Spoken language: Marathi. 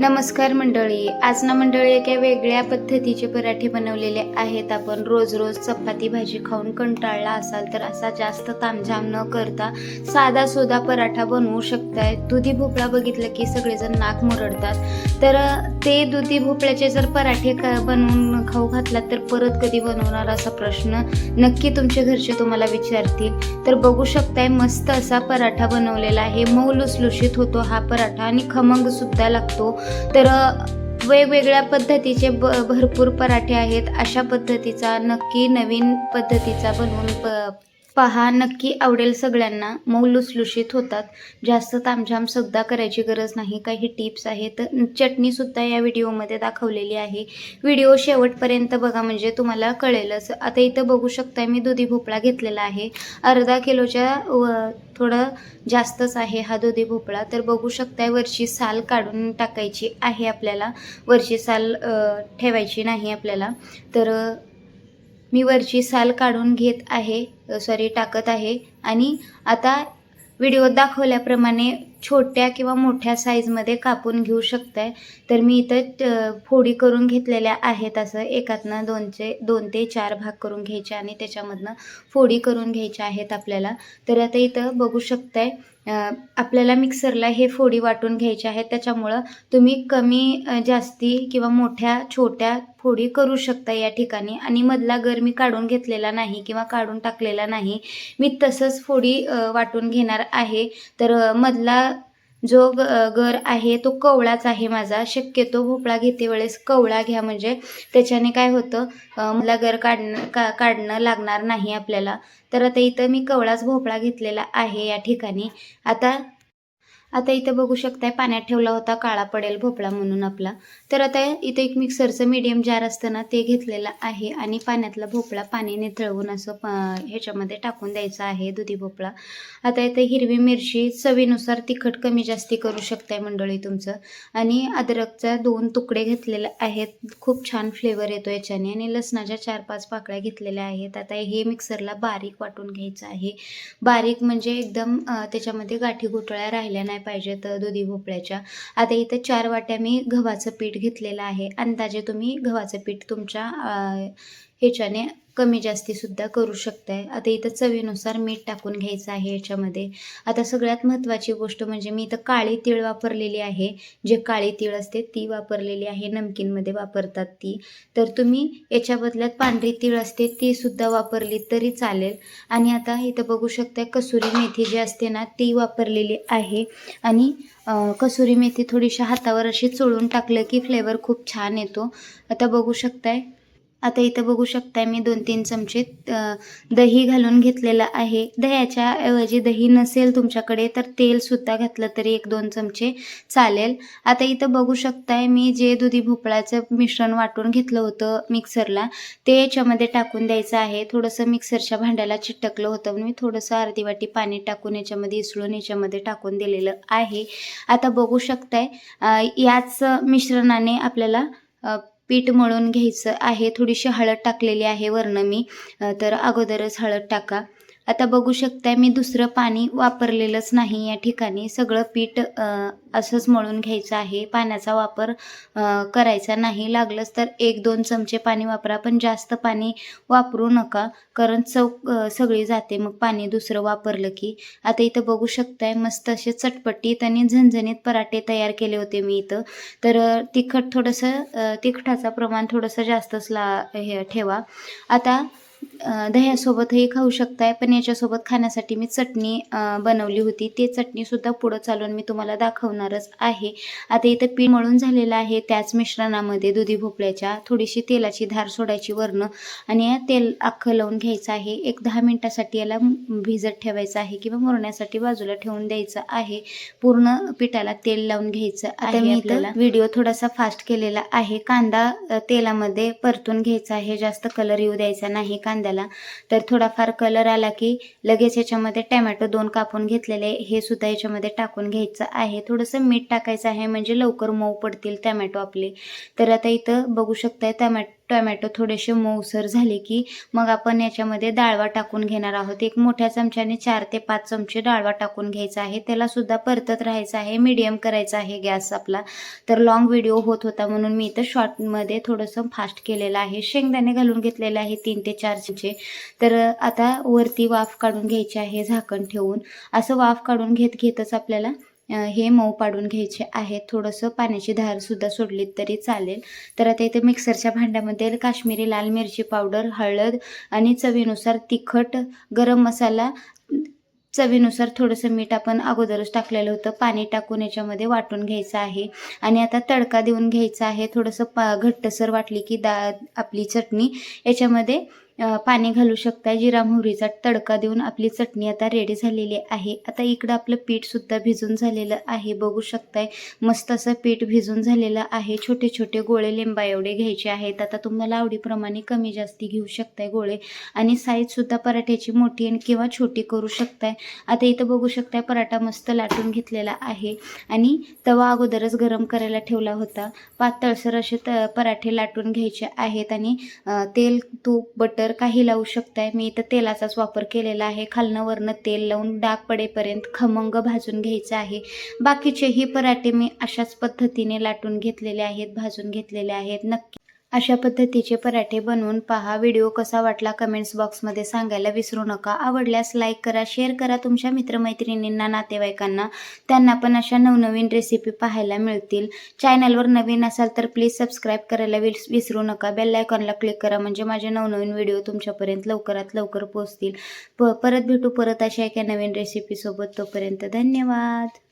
नमस्कार मंडळी. आज ना मंडळी एका वेगळ्या पद्धतीचे पराठे बनवलेले आहेत. आपण रोज रोज चपाती भाजी खाऊन कंटाळला असाल तर असा जास्त तामझाम न करता साधा सुधा पराठा बनवू शकताय. दुधी भोपळा बघितलं की सगळेजण नाक मुरडतात. तर ते दुधी भोपळ्याचे जर पराठे बनवून खाऊ घातलात तर परत कधी बनवणार असा प्रश्न नक्की तुमचे घरचे तुम्हाला विचारतील. तर बघू शकताय मस्त असा पराठा बनवलेला आहे. मऊ लुसलुशीत होतो हा पराठा आणि खमंग सुद्धा लागतो. तर वेगवेगळ्या पद्धतीचे ब भरपूर पराठे आहेत. अशा पद्धतीचा नक्की नवीन पद्धतीचा बनवून प पहा नक्की आवडेल सगळ्यांना. मऊ लुसलुशीत होतात. जास्त तामझाम सुद्धा करायची गरज नाही. काही टिप्स आहेत. चटणीसुद्धा या व्हिडिओमध्ये दाखवलेली आहे. व्हिडिओ शेवटपर्यंत बघा म्हणजे तुम्हाला कळेलच. आता इथं बघू शकता मी दुधी भोपळा घेतलेला आहे. अर्धा किलोच्या व थोडं जास्तच आहे हा दुधी भोपळा. तर बघू शकताय वरची साल काढून टाकायची आहे आपल्याला. वरची साल ठेवायची नाही आपल्याला. तर मी वरची साल काढून घेत आहे सॉरी टाकत आहे. आणि आता व्हिडिओत दाखवल्याप्रमाणे छोट्या किंवा मोठ्या साईजमध्ये कापून घेऊ शकताय. तर मी इथं फोडी करून घेतलेल्या आहेत असं एकातनं दोनचे दोन ते चार भाग करून घ्यायचे आणि त्याच्यामधनं फोडी करून घ्यायच्या आहेत आपल्याला. तर आता इथं बघू शकताय आहे आपल्याला मिक्सरला हे फोडी वाटून घ्यायचे आहेत. त्याच्यामुळं तुम्ही कमी जास्ती किंवा मोठ्या छोट्या फोडी करू शकता या ठिकाणी. आणि मधला गर मी काढून घेतलेला नाही किंवा काढून टाकलेला नाही. मी तसंच फोडी वाटून घेणार आहे. तर मधला जो ग गर आहे तो कवळाच आहे माझा. शक्यतो भोपळा घेते वेळेस कवळा घ्या म्हणजे. त्याच्याने काय होतं मला गर काढणं का काढणं लागणार नाही आपल्याला. तर आता इथं मी कवळाच भोपळा घेतलेला आहे या ठिकाणी. आता आता इथं बघू शकताय पाण्यात ठेवला होता काळा पडेल भोपळा म्हणून आपला. तर आता इथं एक मिक्सरचं मीडियम जार असतं ना ते घेतलेलं आहे आणि पाण्यातला भोपळा पाणी निथळवून असं प ह्याच्यामध्ये टाकून द्यायचं आहे दुधी भोपळा. आता इथे हिरवी मिरची चवीनुसार तिखट कमी जास्ती करू शकताय मंडळी तुमचं. आणि अद्रकचा दोन तुकडे घेतलेले आहेत खूप छान फ्लेवर येतो याच्याने. आणि लसणाच्या चार पाच पाकळ्या घेतलेल्या आहेत. आता हे मिक्सरला बारीक वाटून घ्यायचं आहे. बारीक म्हणजे एकदम त्याच्यामध्ये गाठी घोटळ्या राहिल्या नाही पाहिजेत दुधी भोपळ्याच्या. आता इथं चार वाट्या मी गव्हाचं पीठ घेतलेलं आहे. अंदाजे तुम्ही गव्हाचं पीठ तुमच्या ह्याच्याने कमी जास्ती सुद्धा करू शकताय. आता इथं चवीनुसार मीठ टाकून घ्यायचं आहे याच्यामध्ये. आता सगळ्यात महत्त्वाची गोष्ट म्हणजे मी इथं काळी तीळ वापरलेली आहे. जे काळी तीळ असते ती वापरलेली आहे. नमकीनमध्ये वापरतात ती. तर तुम्ही याच्या बदल्यात पांढरी तीळ असते ती सुद्धा वापरली तरी चालेल. आणि आता इथं बघू शकताय कसुरी मेथी जी असते ना ती वापरलेली आहे. आणि कसुरी मेथी थोडीशी हातावर अशी चोळून टाकलं की फ्लेवर खूप छान येतो. आता बघू शकताय आता इथं बघू शकताय मी दोन तीन चमचे दही घालून घेतलेलं आहे. दह्याच्या ऐवजी दही नसेल तुमच्याकडे तर तेलसुद्धा घातलं तरी एक दोन चमचे चालेल. आता इथं बघू शकताय मी जे दुधी भोपळ्याचं मिश्रण वाटून घेतलं होतं मिक्सरला ते याच्यामध्ये टाकून द्यायचं आहे. थोडंसं मिक्सरच्या भांड्याला चिटकलं होतं म्हणून मी थोडंसं अर्धी वाटी पाणी टाकून याच्यामध्ये इसळून याच्यामध्ये टाकून दिलेलं आहे. आता बघू शकताय याच मिश्रणाने आपल्याला पीठ मळून घ्यायचं आहे. थोडीशी हळद टाकलेली आहे वरनं मी. तर अगोदरच हळद टाका. आता बघू शकताय मी दुसरं पाणी वापरलेलंच नाही. या ठिकाणी सगळं पीठ असंच मळून घ्यायचं आहे. पाण्याचा वापर करायचा नाही. लागलंच तर एक दोन चमचे पाणी वापरा पण जास्त पाणी वापरू नका कारण चव सगळी जाते. मग पाणी दुसरं वापरलं की. आता इथं बघू शकताय मस्त असे चटपटीत आणि झणझणीत पराठे तयार केले होते मी इथं. तर तिखट थोडंसं तिखटाचं प्रमाण थोडंसं जास्तच ला हे ठेवा. आता दह्यासोबतही खाऊ शकताय पण याच्यासोबत खाण्यासाठी मी चटणी बनवली होती. ते चटणीसुद्धा पुढं चालून मी तुम्हाला दाखवणारच आहे. आता इथं पीठ मळून झालेलं आहे. त्याच मिश्रणामध्ये दुधी भोपळ्याच्या थोडीशी तेलाची धार सोडायची वरनं आणि या तेल अख्खं लावून घ्यायचं आहे. एक दहा मिनटासाठी याला भिजत ठेवायचं आहे किंवा मुरण्यासाठी बाजूला ठेवून द्यायचं आहे. पूर्ण पिठाला तेल लावून घ्यायचं आहे मी आपल्याला. व्हिडिओ थोडासा फास्ट केलेला आहे. कांदा तेलामध्ये परतून घ्यायचा आहे. जास्त कलर येऊ द्यायचा नाही. कांद्याला. तर थोडाफार कलर आला की लगेच याच्यामध्ये टॅमॅटो दोन कापून घेतलेले हे सुद्धा याच्यामध्ये टाकून घ्यायचं आहे. थोडंसं मीठ टाकायचं आहे. म्हणजे लवकर मऊ पडतील टॅमॅटो आपले. तर आता इथं बघू शकताय टॅमॅटो टोमॅटो थोडेसे मऊसर झाले की मग आपण याच्यामध्ये डाळवा टाकून घेणार आहोत. एक मोठ्या चमच्याने चार ते पाच चमचे डाळवा टाकून घ्यायचा आहे. त्याला सुद्धा परतत राहायचं आहे. मीडियम करायचा आहे गॅस आपला. तर लॉंग व्हिडिओ होत होता म्हणून मी इथं शॉर्टमध्ये थोडंसं फास्ट केलेलं आहे. शेंगदाणे घालून घेतलेले आहे तीन ते चार चमचे. तर आता वरती वाफ काढून घ्यायची आहे झाकण ठेवून. असं वाफ काढून घेत घेतच आपल्याला हे मऊ पाडून घ्यायचे आहे थोडंसं पाण्याची धारसुद्धा सोडली तरी चालेल. तर आता इथे मिक्सरच्या भांड्यामध्ये काश्मीरी लाल मिरची पावडर हळद आणि चवीनुसार तिखट गरम मसाला चवीनुसार थोडंसं मीठ आपण अगोदरच टाकलेलं होतं. पाणी टाकून याच्यामध्ये वाटून घ्यायचं आहे. आणि आता तडका देऊन घ्यायचा आहे. थोडंसं पा घट्टसर वाटली की दा आपली चटणी याच्यामध्ये पाणी घालू शकताय. जिरा मोहरीचा तडका देऊन आपली चटणी आता रेडी झालेली आहे. आता इकडं आपलं पीठसुद्धा भिजून झालेलं आहे. बघू शकताय. मस्त असं पीठ भिजून झालेलं आहे. छोटे छोटे गोळे लिंबा एवढे घ्यायचे आहेत. आता तुम्हाला आवडीप्रमाणे कमी जास्ती घेऊ शकताय गोळे. आणि साईजसुद्धा पराठ्याची मोठी आणि किंवा छोटी करू शकताय. आता इथं बघू शकताय पराठा मस्त लाटून घेतलेला आहे. आणि तवा अगोदरच गरम करायला ठेवला होता. पातळसर असे त पराठे लाटून घ्यायचे आहेत. आणि तेल तूप बटर काही लावू शकताय. मी इथं तेलाचाच वापर केलेला आहे. खालनं वरनं तेल लावून डाग पडेपर्यंत खमंग भाजून घ्यायचं आहे. बाकीचेही पराठे मी अशाच पद्धतीने लाटून घेतलेले आहेत भाजून घेतलेले आहेत. नक्की अशा पद्धतीचे पराठे बनवून पहा. व्हिडिओ कसा वाटला कमेंट्स बॉक्समध्ये सांगायला विसरू नका. आवडल्यास लाईक करा शेअर करा तुमच्या मित्रमैत्रिणींना नातेवाईकांना. त्यांना पण अशा नवनवीन रेसिपी पाहायला मिळतील. चॅनलवर नवीन असाल तर प्लीज सबस्क्राईब करायला विस विसरू नका. बेल आयकॉनला क्लिक करा म्हणजे माझे नवनवीन व्हिडिओ तुमच्यापर्यंत लवकरात लवकर पोहोचतील. प परत भेटू परत अशा एका नवीन रेसिपीसोबत तोपर्यंत धन्यवाद.